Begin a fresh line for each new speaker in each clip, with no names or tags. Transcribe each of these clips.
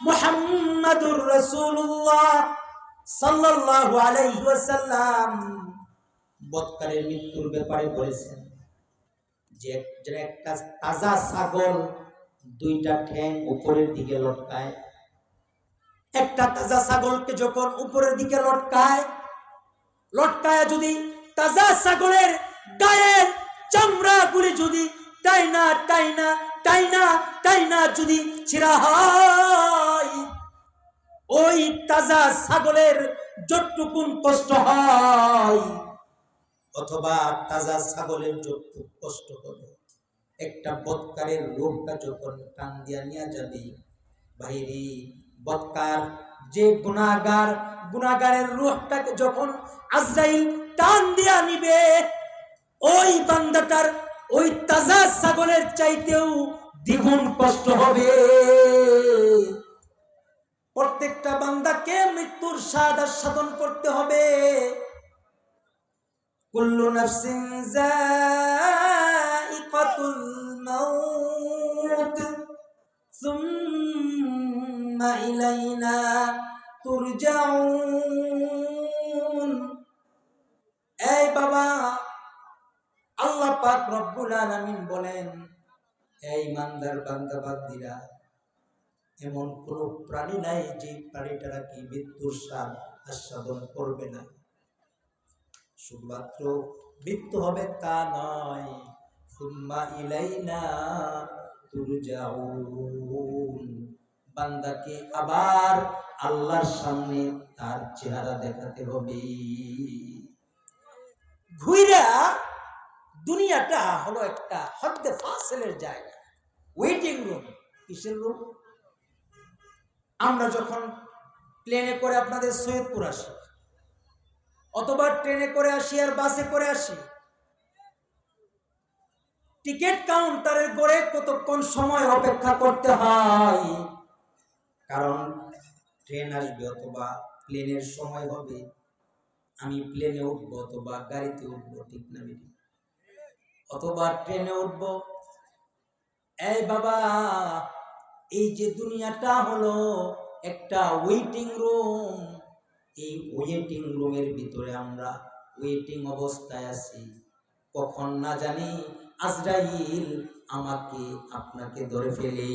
মুহাম্মাদুর রাসূলুল্লাহ সাল্লাল্লাহু আলাইহি ওয়াসাল্লাম বৎকারের মৃত্যুর ব্যাপারে বলেছেন যে যে একটা তাজা ছাগল দুইটা ঠ্যাং উপরের দিকে লটকায়। একটা তাজা ছাগলকে যখন উপরের দিকে লটকায় লটকায় যদি তাজা ছাগলের গায়ের চামড়া গুলি যদি টাইনা টাইনা টাইনা টাইনা যদি ছিঁড়া হয় ওই তাজা ছাগলের যতটুকুন কষ্ট হয়, অথবা তাজা ছাগলের যতটুকু কষ্ট হবে, একটা বৎকারের রোগটা যখন টান দিয়া নিয়ে যাবে বাইরে বৎকার, যে গুণাগার, গুণাগারের রোগটাকে যখন আজরাইল টান দিয়া নিবে, ওই বান্দাটার ওই তাজা ছাগলের চাইতেও দ্বিগুণ কষ্ট হবে। প্রত্যেকটা বান্দাকে মৃত্যুর স্বাদ আস্বাদন করতে হবে। কুল্লু নাফসিন যায়িকাতুল মাউত, সুম্মা ইলাইনা তুরজাউন। এই বাবা, আল্লাহ পাক রব্বুল আলামিন বলেন, এই মান্দার বান্দা বান্দিরা এমন কোন প্রাণী নাই যে প্রাণীটারা কি মৃত্যুর স্বাদ আস্বাদন করবে না। শুধুমাত্র মৃত্যু হবে তা নয় বান্দাকে আবার আল্লাহর সামনে তার চেহারা দেখাতে হবে। ঘুইরা দুনিয়াটা হলো একটা হদ্দে ফাসেলের জায়গা ওয়েটিং রুম কিসের রুম আমরা যখন প্লেনে করে আপনাদের সৈয়দপুর আসি, অথবা ট্রেনে করে আসি আর বাসে করে আসি টিকিট কাউন্টারের গড়ে কতক্ষণ সময় অপেক্ষা করতে হয়? কারণ ট্রেন আসবে অথবা প্লেনের সময় হবে, আমি প্লেনে উঠবো অথবা গাড়িতে উঠবো, ঠিক না বেটি? অথবা ট্রেনে উঠবো, এই বাবা এই যে দুনিয়াটা হলো একটা ওয়েটিং রুম এই ওয়েটিং রুমের ভিতরে আমরা ওয়েটিং অবস্থায় আছি। কখন না জানি আজরাইল আমাকে আপনাকে ধরে ফেলে।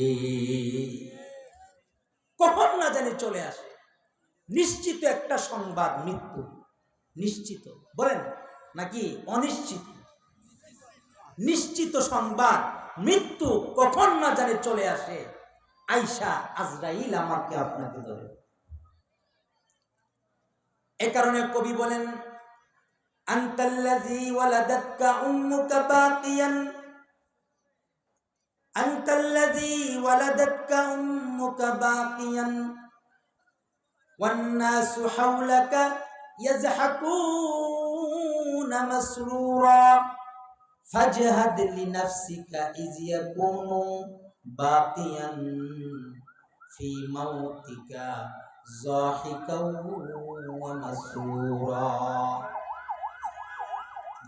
কখন না জানি চলে আসে। নিশ্চিত একটা সংবাদ, মৃত্যু। নিশ্চিত, বলেন, নাকি অনিশ্চিত? নিশ্চিত সংবাদ, মৃত্যু কখন না জানি চলে আসে। আইসা আজরাইল আমাকে আপনাকে ধরে এ কারণে কবি বলেন আন্তাল্লাযী ওয়ালাদাতকা উম্মুকা বাকিয়ান আন্তাল্লাযী ওয়ালাদাতকা উম্মুকা বাকিয়ান والناس حولك يزحكون مسرورا فاجهد لنفسك إذ يكون باقيا في موتك ضاحكا ومسرورا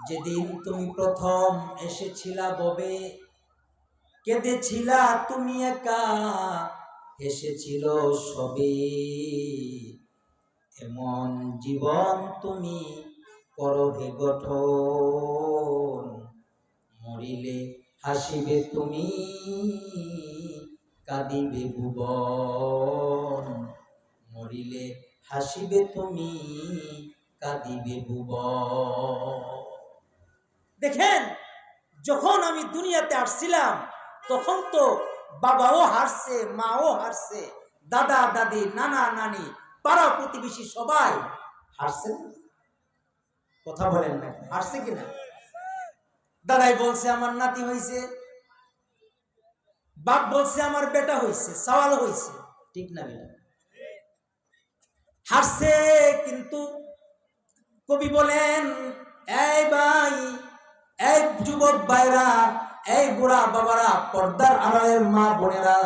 যেদিন তুমি প্রথম এসেছিলা ববে কেঁদেছিলা তুমি একা এসেছিল সবে এমন জীবন তুমি করো হে গঠন মরিলে হাসিবে তুমি, কাঁদিবে ভুবন। মরিলে হাসিবে তুমি, কাঁদিবে ভুবন। দেখেন, যখন আমি দুনিয়াতে আসছিলাম, তখন তো বাবাও হারছে, মাও হারছে, দাদা, দাদি, নানা, নানি, পাড়া প্রতিবেশী সবাই হারছে কথা বলেন না, হারছে কিনা? দাদাই বলছে, আমার নাতি হয়েছে বাপ বলছে, আমার বেটা হয়েছে সওয়াল হয়েছে ঠিক না হারছে, কিন্তু কবি বলেন, এই ভাই, এই যুবক ভাইরা, এই বুড়া বাবারা পর্দার আড়ালের মা বোনেরা,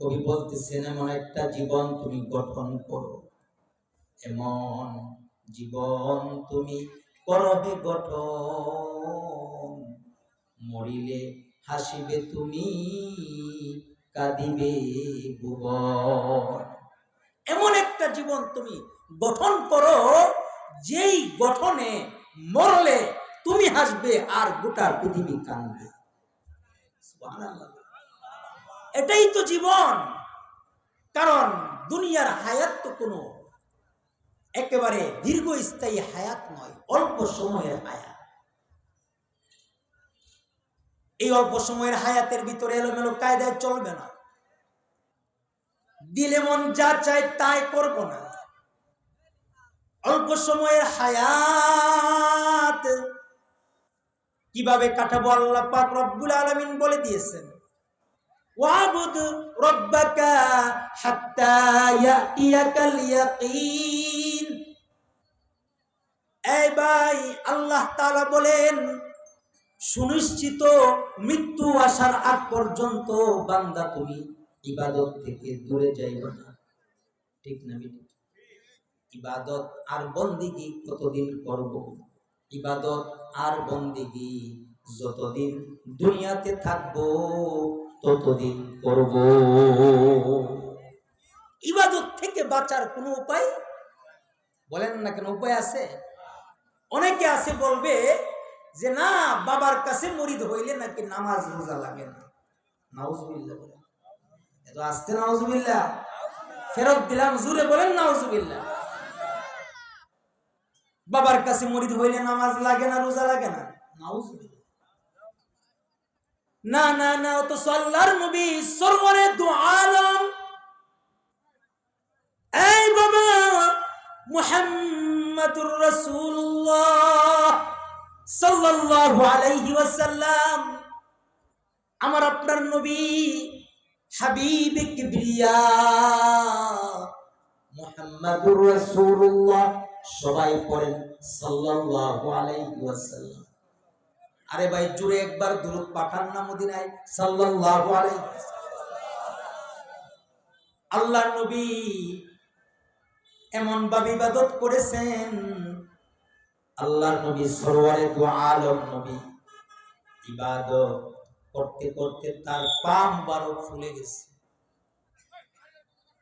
কবি বলতেছেন এমন একটা জীবন তুমি গঠন করো। এমন জীবন তুমি করবে গঠন। মরিলে হাসিবে তুমি, কাঁদিবে ভুবন এমন একটা জীবন তুমি গঠন করো, যেই গঠনে মরলে তুমি হাসবে আর গোটা পৃথিবী কাঁদবে। এটাই তো জীবন। কারণ দুনিয়ার হায়াত তো কোনো একেবারে দীর্ঘস্থায়ী হায়াত নয়, অল্প সময়ের হায়াত। এই অল্প সময়ের হায়াতের ভিতরে এলোমেলো কায়দায় চলবে না। দিলে মন যা চায় তাই করব না। অল্প সময়ের হায়াত কীভাবে কাটাবো আল্লাহ পাক রব্বুল আলামিন বলে দিয়েছেন। এই ভাই, আল্লাহ বলেন, সুনিশ্চিত মৃত্যু আসার আগ পর্যন্ত বান্দা তুমি ইবাদত থেকে দূরে যাইবে না। ঠিক না ইবাদত আর বন্দিগি কতদিন করব? ইবাদত আর বন্দিগি যতদিন দুনিয়াতে থাকব ততদিন করব। ইবাদত থেকে বাঁচার কোনো উপায়? বলেন না কেন, উপায় আছে? অনেকে আছে বলবে যে, না, বাবার কাছে মরিদ হইলে নাকি নামাজ রোজা লাগে না। নাউজুবিল্লাহ বলেন। এত আসতে নাউজুবিল্লাহ। ফেরত দিলাম জুড়ে বলেন নাউজুবিল্লাহ। বাবার কাছে মরিদ হইলে নামাজ লাগে না, রোজা লাগে না? নাউজুবিল্লাহ। না না না তো সাল্লার নবী সরওয়ারে দু আলম। এই বাবা, মুহাম্মাদুর রাসূলুল্লাহ সাল্লাল্লাহু আলাইহি ওয়াসাল্লাম। আমার আপনার নবী, হাবিব কিবরিয়া মুহাম্মাদুর রাসূলুল্লাহ, সবাই পড়েন সাল্লাল্লাহু আলাইহি ওয়াসাল্লাম। আরে ভাই জুড়ে একবার দূরত পাঠান না মদিনায় আলাইহি আল্লাহ নবী এমন ভাবে ইবাদত করেছেন। আল্লাহ নবী সরোয়ারে দু আলম নবী, ইবাদত করতে করতে তার পা মুবারক ফুলে গেছে।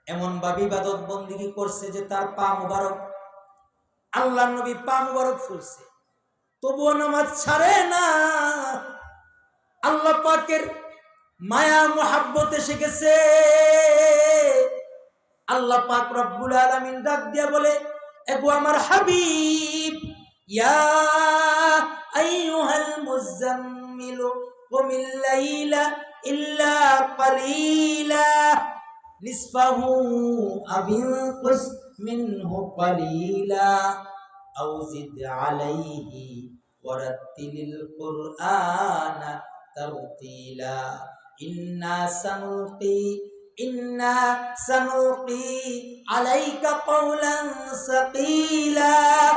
এমন ভাবে ইবাদত বন্দিগি করছে যে তার পা মুবারক আল্লাহ নবী পা মুবারক ফুলছে। তবুও নামাজ ছাড়ে না। আল্লাহ পাকের মায়া, মোহাব্বত এসে গেছে। আল্লাহ পাক রব্বুল আলামিন ডাক দিয়া বলে, এগো আমার হাবিব, ইয়া আইয়ুহাল মুজাম্মিল কুমিল লাইলা ইল্লা কালিলা নিসফাহু আবিনকুস মিনহু কালিলা আও জিদ আলাইহি ওয়ারাত্তিলিল কুরআনা তারতিলা ইন্না সানুলকি إنا سنلقي عليك قولا ثقيلا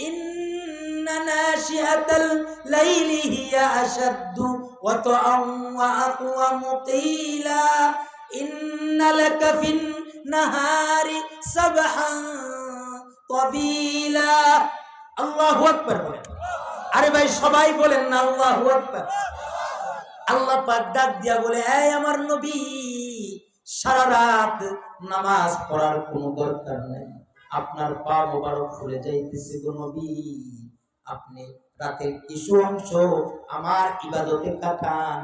إن ناشئة الليل هي أشد وطعا وأقوم قيلا إن لك في النهار سبحا طويلا الله أكبر আরে ভাই, সবাই বলেন না, আল্লাহ আল্লাহ পাক ডাক দিয়া বলে, এই আমার নবী, সারা রাত নামাজ পড়ার কোনো দরকার নাই। আপনার পা মোবারক ফুলে যাইতেছে গো নবী। আপনি রাতের কিছু অংশ আমার ইবাদতে কাটান,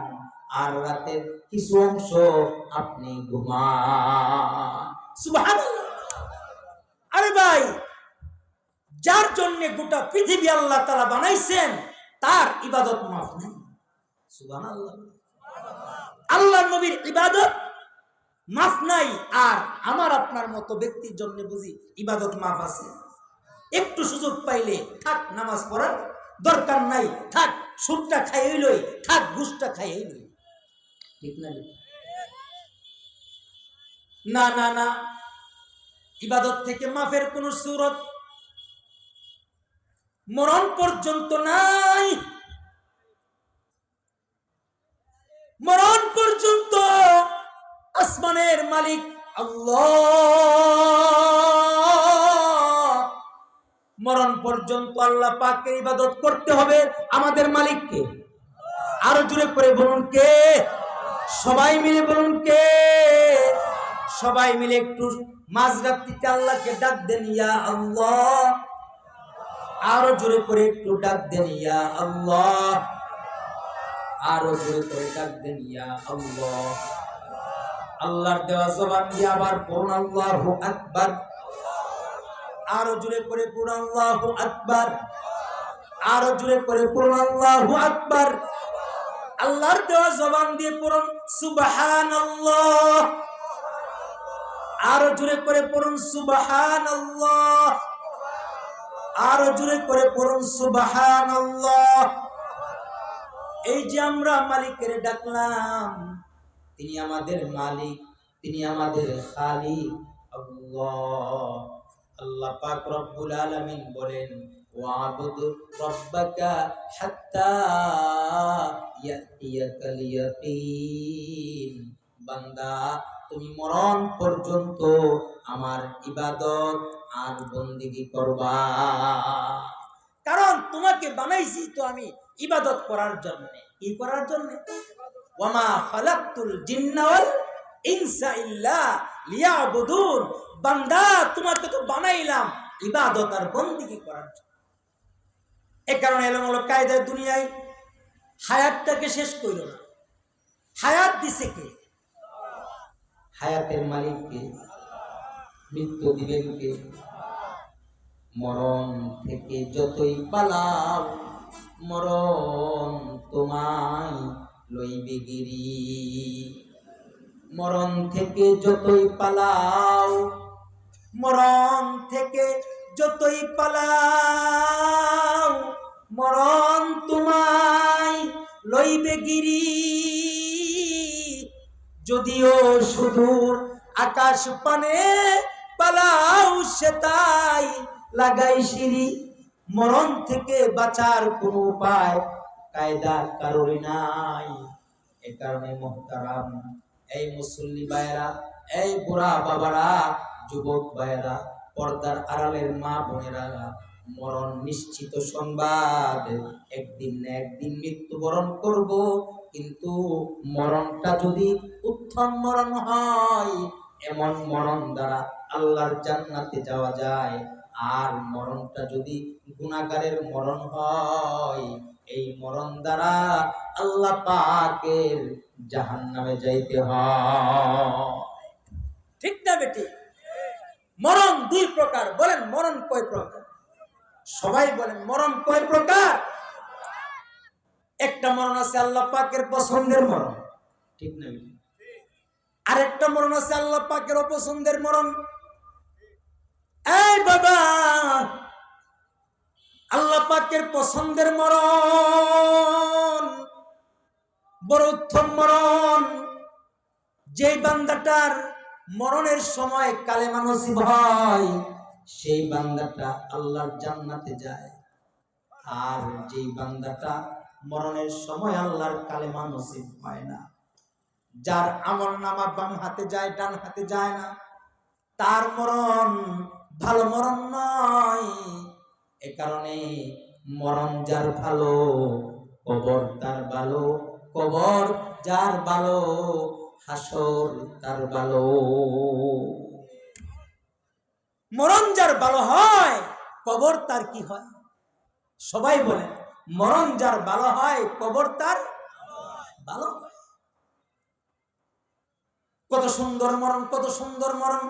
আর রাতের কিছু অংশ আপনি ঘুমান। সুবহানাল্লাহ। আরে ভাই যার জন্য গোটা পৃথিবী আল্লাহ তাআলা বানাইছেন, তার ইবাদত মাফ নাই। আল্লাহ নবীর ইবাদত মাফ নাই, আর আমার আপনার মতো ব্যক্তির জন্য বুঝি ইবাদত মাফ আছে। একটু সুযোগ পাইলে থাক, নামাজ পড়ার দরকার নাই, থাক সুদটা খাইয়ে লই থাক, ঘুষটা খাইয়ে লই ঠিক না? না না না। ইবাদত থেকে মাফের কোন সুরত মরণ পর্যন্ত নাই। মরণ পর্যন্ত আসমানের মালিক মরণ পর্যন্ত আল্লাহ পাকের ইবাদত করতে হবে আমাদের মালিককে। আরও জুড়ে করে বলুন কে? সবাই মিলে বলুন কে? সবাই মিলে একটু মাঝরাত্রিতে আল্লাহকে ডাক দেন, ইয়া আল্লাহ। আরও জোরে করে একটু ডাক দেন, ইয়া আল্লাহ। আরও জোরে করে ডাক দেন, ইয়া আল্লাহ। আল্লাহর দেওয়া জবান দিয়ে আবার পড়ুন, আল্লাহু আকবার। আরও জোরে করে পড়ুন, আল্লাহু আকবার। আরও জোরে করে পড়ুন, আল্লাহু আকবার। আল্লাহর দেওয়া জবান দিয়ে পড়ুন, সুবহানাল্লাহ। আরও জোরে করে পড়ুন, সুবহানাল্লাহ। আরও জোরে করে পড়ুন সুবহানাল্লাহ। এই যে আমরা মালিকের ডাকলাম, তিনি আমাদের মালিক, তিনি আমাদের খালিক। আল্লাহ পাক রব্বুল বলেন বান্দা, তুমি মরণ পর্যন্ত আমার ইবাদত আর বন্দিগি করবা। কারণ তোমাকে বানাইছি তো আমি ইবাদত করার জন্য। কি করার জন্য? ওয়ামা খালাকতুল জিন্না ওয়াল ইনসা ইল্লা লিয়াবুদুন। বান্দা, তোমাকে তো বানাইলাম ইবাদত আর বন্দিগি করার জন্য। এ কারণে এলাম হলো কায়দায় দুনিয়ায় হায়াতটাকে শেষ করল না। হায়াত দিছে কে? হায়াতের মালিক কে মৃত্যু দিবেন কে? মরণ থেকে যতই পালাও, মরণ তোমায় লইবে গিরি। মরণ থেকে যতই পালাও, মরণ থেকে যতই পালাও, মরণ তোমায় লইবে গিরি। যদিও সুদূর আকাশ পানে পালাও সে তাই লাগাই সিঁড়ি, মরণ থেকে বাঁচার কোনো উপায় কায়দা কারোর নাই। এ কারণে মোহতারাম, এই মুসল্লি ভাইয়েরা, এই বুড়া বাবারা, যুবক ভাইয়েরা, পর্দার আড়ালের মা বোনেরা, মরণ নিশ্চিত সংবাদ। একদিন না একদিন মৃত্যুবরণ করব, কিন্তু মরণটা যদি উত্তম মরণ হয়, এমন মরণ দ্বারা আল্লাহর জান্নাতে যাওয়া যায়। আর মরণটা যদি গুণাগারের মরণ হয়, এই মরণ দ্বারা আল্লাহ পাকের জাহান্নামে যাইতে হয়। ঠিক না বেটি? মরণ দুই প্রকার। বলেন মরণ কয় প্রকার? সবাই বলেন মরণ কয় প্রকার? একটা মরণ আছে আল্লাহ পাকের পছন্দের মরণ। ঠিক না বেটি? আরেকটা মরণ আছে আল্লাহ পাকের অপছন্দের মরণ। এই বাবা, আল্লাহ পাকের পছন্দের মরণ, বড় উত্তম মরণ, যেই বান্দাটার মরণের সময় কালে নসিব হয়, সেই বান্দাটা আল্লাহর জান্নাতে যায়। আর যেই বান্দাটা মরণের সময় আল্লাহর কালে নসিব হয় না। যার আমল নামা বাম হাতে যায়, ডান হাতে যায় না। তার মরণ ভালো মরণ নয়। এ কারণে মরণ যার ভালো, কবর তার ভালো, কবর যার ভালো, হাসর তার ভালো। মরণ যার ভালো হয়, কবর তার কি হয়? সবাই বলে, মরণ যার ভালো হয়, কবর তার ভালো কত সুন্দর মরণ, কত সুন্দর মরণ।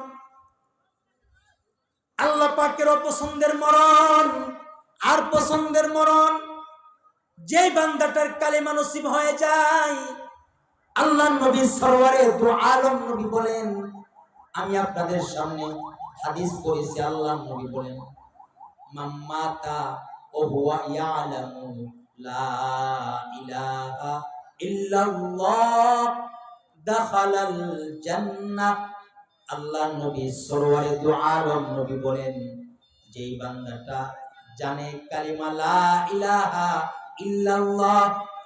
আল্লাহ পাকের অপছন্দের মরণ আর পছন্দের মরণ। যে বান্দাটার কালিমা নসিব হয়ে যায়, আল্লাহ নবী সরওয়ারে দু আলম নবী বলেন, আমি আপনাদের সামনে হাদিস পড়েছি, আল্লাহ নবী বলেন মাম্মাতা ও ইয়ালামু লা ইলাহা ইল্লাল্লাহ, দাখালাল জান্নাহ। আল্লাহ নবী সরোয়ারে দু আলম নবী বলেন, যেই বান্দাটা জানে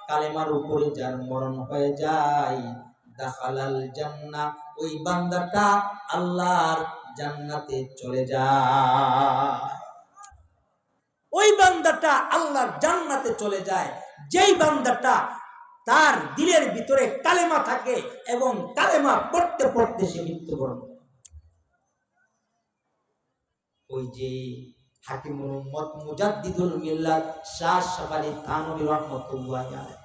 কালেমার উপরে যার মরণ হয়ে যায়, দাখালাল ওই বান্দাটা আল্লাহর জান্নাতে চলে যায় ওই বান্দাটা আল্লাহর জান্নাতে চলে যায়, যেই বান্দাটা তার দিলের ভিতরে কালেমা থাকে এবং কালেমা পড়তে পড়তে সে মৃত্যুবরণ করে। ওই যে হাকিমুল উম্মত মুজাদ্দিদুল মিল্লাত শাহ সাফালি থানবী রহমতুল্লাহ আলাইহি।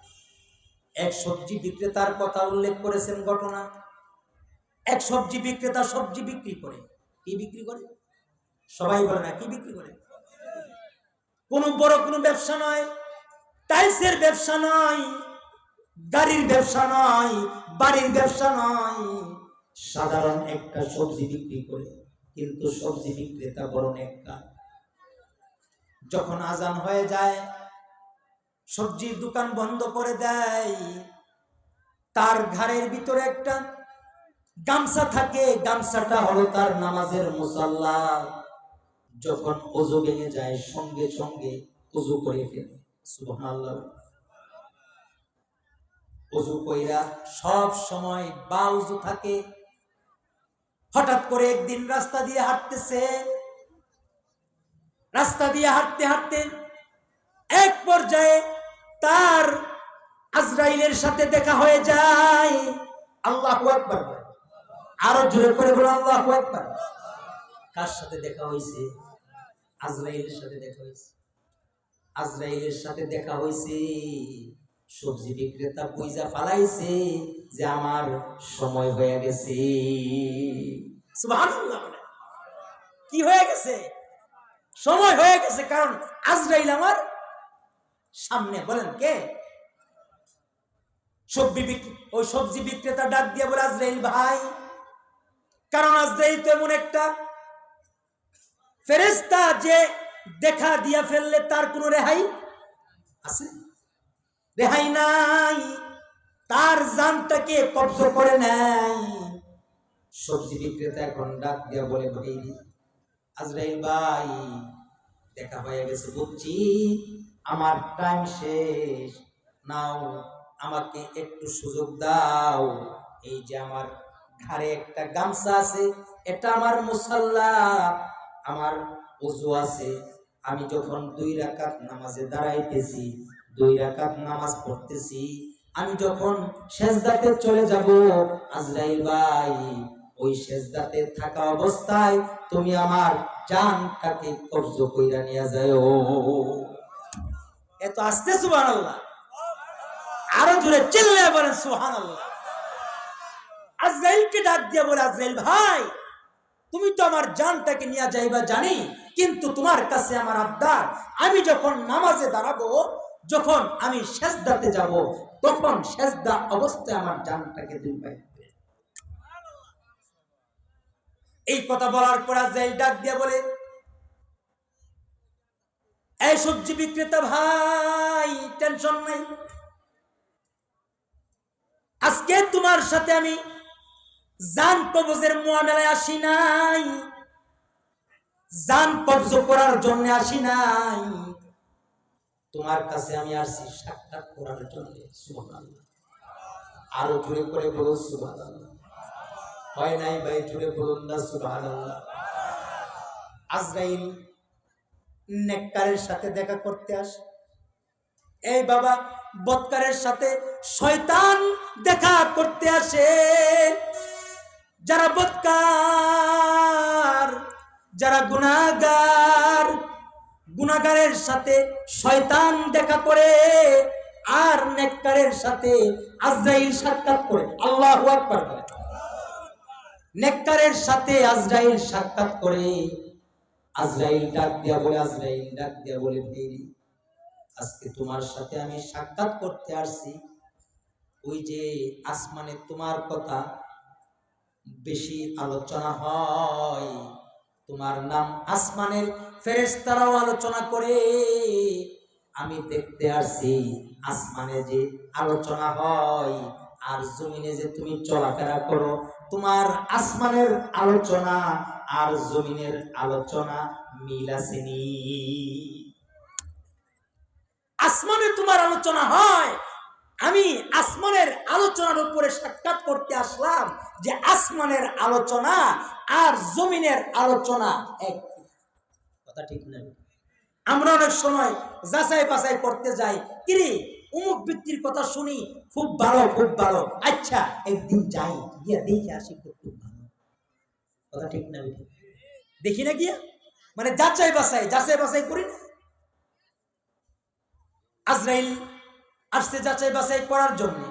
এক সবজি বিক্রেতার কথা উল্লেখ করেছেন ঘটনা। এক সবজি বিক্রেতা সবজি বিক্রি করে। কি বিক্রি করে? সবাই বলে না, কি বিক্রি করে? কোন বড় কোনো ব্যবসা নয়, টাইলসের ব্যবসা নয়, গাড়ির ব্যবসা নয়, বাড়ির ব্যবসা নয়। সাধারণ একটা সবজি বিক্রি করে। কিন্তু সবজি বিক্রেতা বড় একটা যখন আজান হয়ে যায়, সবজির দোকান বন্ধ করে দেয়, তার ঘাড়ের ভিতরে একটা গামছা থাকে, গামছাটা হলো তার নামাজের মুসাল্লা। যখন অজু ভেঙে যায়, সঙ্গে সঙ্গে অজু করে ফেলে, সুবহানাল্লাহ। অজু কইরা সব সময় বা থাকে হঠাৎ করে একদিন রাস্তা দিয়ে হাঁটতেছে। রাস্তা দিয়ে হাঁটতে হাঁটতে এক পর্যায়ে তার আজরাইলের সাথে দেখা হয়ে যায়। আল্লাহ একবার আরও জোরে করে বলো, আল্লাহ একবার কার সাথে দেখা হয়েছে? আজরাইলের সাথে দেখা হয়েছে। আজরাইলের সাথে দেখা হয়েছে। সবজি বিক্রেতা পয়সা ফালাইছে যে আমার সময় হয়ে গেছে। কি হয়ে গেছে? সময় হয়ে গেছে কারণ আজরাইল আমার সামনে, বলেন কে? সবজি ওই সবজি বিক্রেতা ডাক দিয়ে বলে, আজরাইল ভাই, কারণ আজরাইল তো এমন একটা ফেরেস্তা যে দেখা দিয়া ফেললে তার কোনো রেহাই আছে? রেহাই নাই। তার জানটাকে কবজ করে নেয়। সবজি বিক্রেতা এখন ডাক দিয়া বলে ভাই আজরাইল ভাই, দেখা হয়ে গেছে বুঝছি। আমার টাইম শেষ। নাও, আমাকে একটু সুযোগ দাও। এই যে আমার ঘাড়ে একটা গামছা আছে, এটা আমার মুসাল্লা। আমার উজু আছে। আমি যখন দুই রাকাত নামাজে দাঁড়াইতেছি দুই রাকাত নামাজ পড়তেছি। আমি যখন সেজদাতে চলে যাব, আজরাইল ভাই, ওই সেজদাতে থাকা অবস্থায় তুমি আমার জানটাকে কবজ কইরা নিয়ে যাও। এত আসতে, সুবহানাল্লাহ। আরও জোরে চিল্লে বলেন, সুবহানাল্লাহ। আজরাইলকে ডাক দিয়ে বলে, আজরাইল ভাই, তুমি তো আমার জানটাকে নিয়ে যাইবা জানি, কিন্তু তোমার কাছে আমার আবদার। আমি যখন নামাজে দাঁড়াবো যখন আমি সেজদাতে যাব, তখন সেজদা অবস্থায় আমার জানটাকে তুমি পাইবে এই কথা বলার পর আজরাইল ডাক দিয়ে বলে, এই সবজি বিক্রেতা ভাই, টেনশন নাই। আজকে তোমার সাথে আমি জান কবজের মোয়ামেলায় আসি নাই। জান কবজ করার জন্য আসি নাই। তোমার কাছে আমি আসছি সাক্ষাৎ করার জন্য আরও জুড়ে করে বলো সুবহানাল্লাহ। হয় নাই ভাই জুড়ে বলুন না, সুবহানাল্লাহ। আজরাইল নেককারের সাথে দেখা করতে আসে। এই বাবা, বৎকারের সাথে শয়তান দেখা করতে আসে। যারা বৎকার, যারা গুনাগার গুনাগারের সাথে শয়তান দেখা করে আর নেককারের সাথে আজরাইল সাক্ষাৎ করে। আল্লাহ আকবার বলে। নেককারের সাথে আজরাইল সাক্ষাৎ করে। আজরাইল ডাক দিয়া বলে, আজরাইল ডাক দিয়া বলে ফেরি আজকে তোমার সাথে আমি সাক্ষাৎ করতে আসছি। ওই যে আসমানে তোমার কথা বেশি আলোচনা হয়। তোমার নাম আসমানের ফেরেশতারাও আলোচনা করে, আমি দেখতে আসছি, আসমানে যে আলোচনা হয় আর জমিনে যে তুমি চলাফেরা করো, তোমার আসমানের আলোচনা আর জমিনের আলোচনা মিল আসেনি। আসমানে তোমার আলোচনা হয়, আমি আসমানের আলোচনার উপরে সাক্ষাৎ করতে আসলাম যে আসমানের আলোচনা আর জমিনের আলোচনা এক কথা ঠিক না আমরা অনেক সময় যাচাই বাছাই করতে যাই। কিরে, অমুক ব্যক্তির কথা শুনি, খুব ভালো খুব ভালো। আচ্ছা একদিন যাই, গিয়া দেখে আসি, খুব ভালো। কথা ঠিক না দেখি না গিয়া? মানে যাচাই বাছাই যাচাই বাছাই করি না? আজরাইল আসছে যাচাই বাছাই করার জন্য।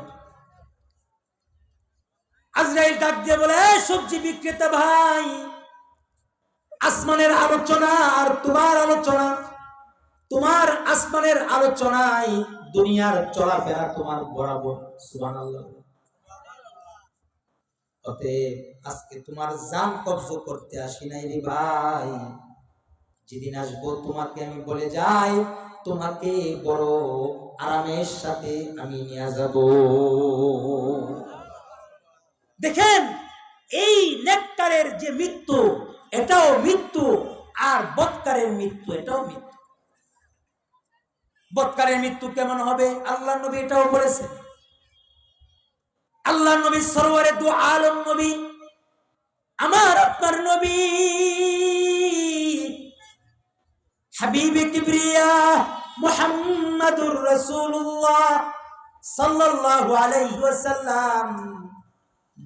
আজরাইল ডাক দিয়ে বলে সবজি বিক্রেতা ভাই আসমানের আলোচনা আর তোমার আলোচনা। তোমার আসমানের আলোচনায় দুনিয়ার চলাফেরা তোমার বরাবর অতএব আজকে তোমার জান কবজ করতে আসি নাই রে ভাই। যেদিন আসব তোমাকে আমি বলে যাই, তোমাকে বড় আরামের সাথে আমি নিয়ে যাব। দেখেন, এই নেককারের যে মৃত্যু এটাও মৃত্যু আর বৎকারের মৃত্যু, এটাও মৃত্যু। বৎকারের মৃত্যু কেমন হবে? আল্লাহ নবী এটাও বলেছেন। আল্লাহ নবী সরোয়ারে দু আলম নবী, আমার আপনার নবী। হাবিবে কিবরিয়া মুহাম্মাদুর রাসূলুল্লাহ সাল্লাল্লাহু আলাইহি ওয়াসাল্লাম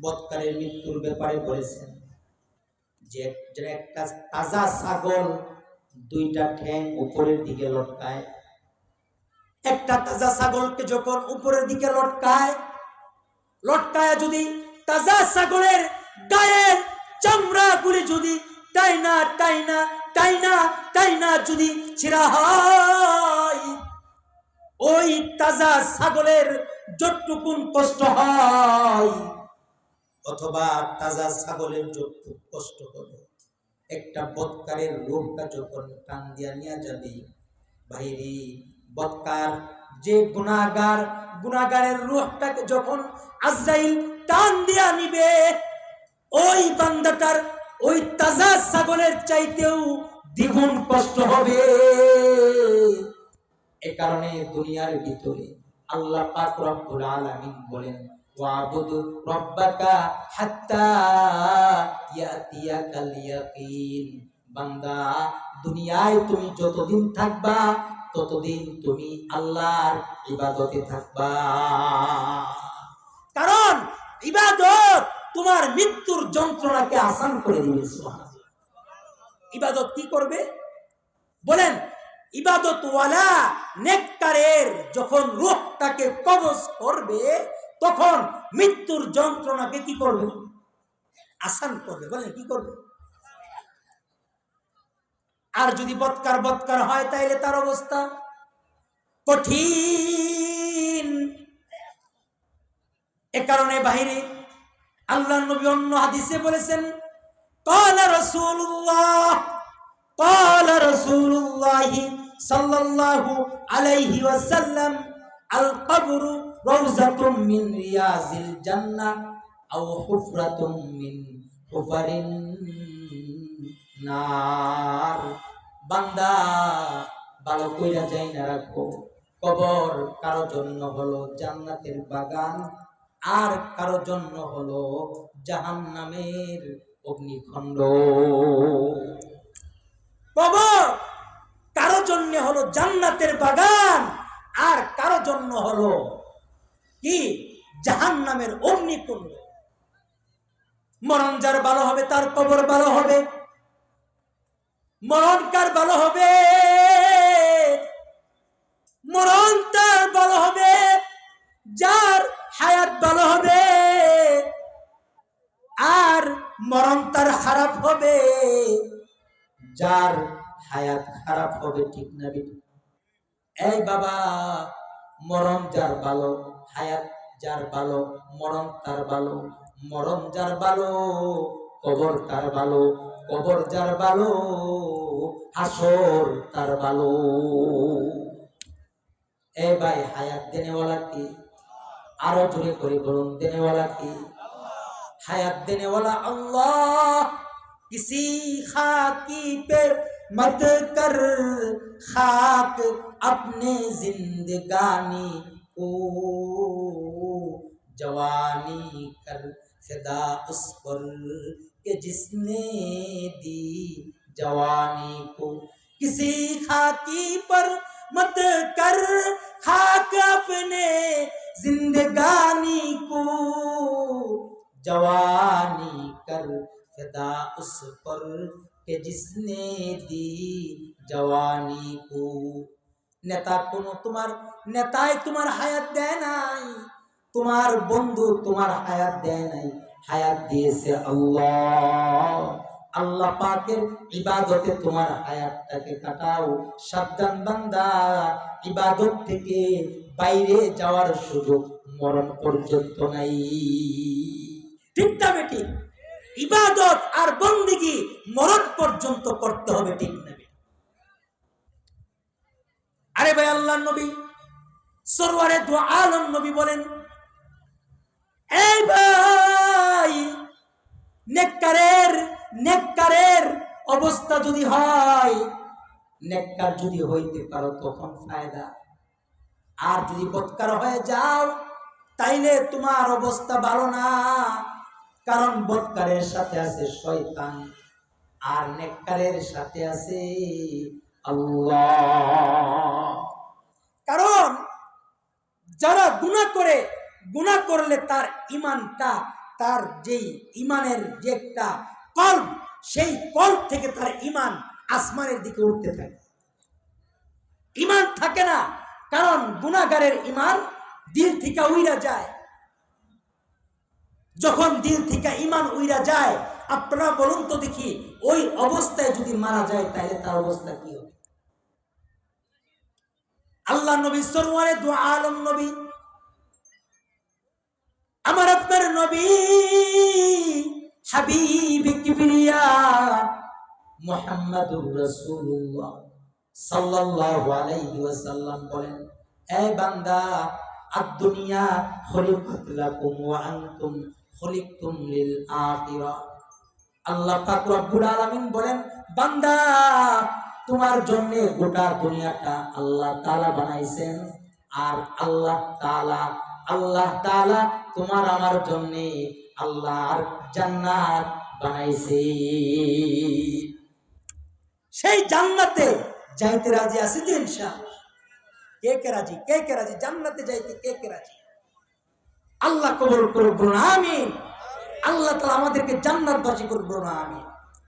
বৎকারের মৃত্যুর ব্যাপারে বলেছেন। যে একটা তাজা ছাগল দুইটা ঠ্যাং উপরের দিকে লটকায়। একটা তাজা ছাগলকে যখন উপরের দিকে লটকায় লটকায় যদি তাজা ছাগলের গায়ের চামড়াগুলি যদি টাইনা টাইনা টাইনা টাইনা যদি ছিঁড়া হয়, ওই তাজা ছাগলের যতটুকুন কষ্ট হয় অথবা তাজা ছাগলের যতটুকু কষ্ট হবে একটা বৎকারের রোগটা যখন টান দিয়া নিয়ে যাবে বাইরে বৎকার যে গুণাগার, গুণাগারের রূহটাকে যখন আজরাইল টান দিয়া নিবে, ওই বান্দাটার, ওই তাজা ছাগলের চাইতেও দ্বিগুণ কষ্ট হবে। এ কারণে দুনিয়ার ভিতরে আল্লাহ পাক রব্বুল আলামিন বলেন ওয়াবুদু রব্বাকা হাত্তা ইয়াতিয়াকাল ইয়াকিন বান্দা, দুনিয়ায় তুমি যতদিন থাকবা, ততদিন তুমি আল্লাহর ইবাদতে থাকবা। কারণ ইবাদত তোমার মৃত্যুর যন্ত্রণাকে আসান করে দিবে। ইবাদত কি করবে? বলেন ইবাদত ওয়ালা নেককারের যখন রূহটাকে কবজ করবে তখন মৃত্যুর যন্ত্রণাকে কি করবে? আসান করবে। বলে, কি করবে? আর যদি বৎকার বৎকার হয়, তাইলে তার অবস্থা কঠিন। এ কারণে বাহিরে আল্লাহ নবী অন্য হাদিসে বলেছেন, কালা রসুল্লাহি সাল্লাল্লাহু আলাইহি ওয়াসাল্লাম আল কবরু মিন রিয়াজিল জান্নাহ আও হুফরাতুম মিন হুফারিন নার। বান্দা, ভালো কইরা যাই না রাখো। কবর কারও জন্য হলো জান্নাতের বাগান, আর কারও জন্য হলো জাহান্নামের অগ্নিখণ্ড। কবর কারও জন্য হলো জান্নাতের বাগান, আর কারও জন্য হলো কি? জাহান্নামের অগ্নিকুণ্ড। মরণ যার ভালো হবে, তার কবর ভালো হবে। মরণ কার ভালো হবে? মরণ তার ভালো হবে, যার হায়াত ভালো হবে। আর মরণ তার খারাপ হবে, যার হায়াত খারাপ হবে ঠিক না এই বাবা মরম যার ভালো হায়াত যার ভালো মরম তার ভালো মরম যার ভালো কবর তার ভালো কবর যার ভালো হাসর তার ভালো এ ভাই, হায়াত দেনেওয়ালা কি? আরও জোরে করে বলুন, দেনেওয়ালা কি? হায়াত দেনেওয়ালা আল্লাহ, কিসি খাকি পে मत कर खाक अपने जिंदगानी को। जवानी कर फिदा उस पर के जिसने दी जवानी को। किसी खाकी पर मत कर खाक अपने जिंदगानी को। जवानी कर फिदा उस पर के जिसने दी जवानी को নেতা কোনো তোমার নেতাই তোমার হায়াত দেয় নাই তোমার বন্ধু তোমার হায়াত দেয় নাই হায়াত দিয়েছে আল্লাহ আল্লাহ পাকের ইবাদতে তোমার হায়াতটাকে কাটাও সাবধান বান্দা ইবাদত থেকে বাইরে যাওয়ার সুযোগ মরণ পর্যন্ত নাই ঠিক না বেটি ইবাদত আর বন্দিগি মরণ পর্যন্ত করতে হবে ঠিক না বেটি? আরে ভাই আল্লাহ নবী, সরওয়ারে দু আলম নবী বলেন, এই ভাই, নেককারের নেককারের অবস্থা যদি হয়, নেককার যদি হইতে পারো তখন ফায়দা আর যদি বৎকার হয়ে যাও, তাইলে তোমার অবস্থা ভালো না কারণ বৎকারের সাথে আছে শয়তান, আর নেককারের সাথে আছে আল্লাহ। কারণ যারা গুনাহ করে, গুনাহ করলে তার ইমানটা তার যেই ইমানের যে একটা কল্প, সেই কল্প থেকে তার ইমান আসমানের দিকে উঠতে থাকে। ইমান থাকে না, কারণ গুনাগারের ইমান দিল থেকে উইরা যায়। যখন দিল থেকে ইমান উইরা যায়, আপনারা বলুন তো দেখি, ওই অবস্থায় যদি মারা যায়, তাহলে তার অবস্থা কি হবে? আল্লাহ নবী সরওয়ারে দু আলম নবী, আমার আপনার নবী, হাবিব কিবরিয়া মুহাম্মাদুর রাসূলুল্লাহ সাল্লাল্লাহু আলাইহি ওয়াসাল্লাম বলেন, এ বান্দা, আদ-দুনিয়া খলিকাত লাকুম ওয়া আনতুম আল্লাহ পাক বলেন, বান্দা, তোমার জন্য গোটা দুনিয়াটা আল্লাহ বানাইছেন আর আল্লাহ আল্লাহ তোমার আমার জন্য আল্লাহর জান্নাত বানাইছে। সেই জান্নাতে যাইতে রাজি আছি তো ইনশাআল্লাহ। কে কে রাজি? কে কে রাজি? জান্নাতে যাইতে কে কে রাজি? আল্লাহ কবর করুক না আমি আল্লাহ তালা আমাদেরকে জান্নাতবাসী করুক না আমিন।